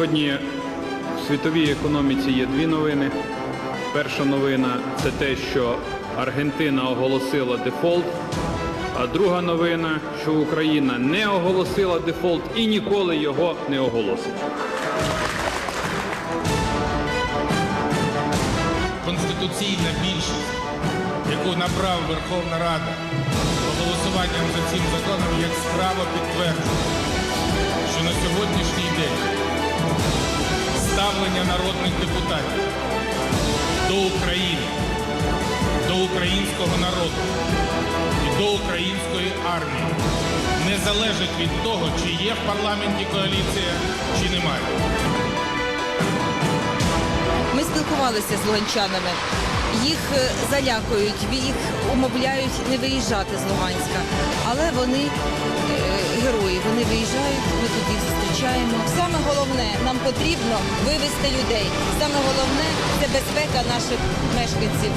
Сьогодні в світовій економіці є дві новини. Перша новина це те, що Аргентина оголосила дефолт. А друга новина, що Україна не оголосила дефолт і ніколи його не оголосить. конституційна більшість, яку набрав Верховна Рада голосуванням за цим законом, як справа підтверджує, ставлення народних депутатів до України, до українського народу і до української армії не залежить від того, чи є в парламенті коаліція, чи немає. Ми спілкувалися з луганчанами. Їх е, залякують, їх умовляють не виїжджати з Луганська. Але вони е, герої, вони виїжджають, ми тут їх головне, нам потрібно вивезти людей. Саме головне це безпека наших мешканців.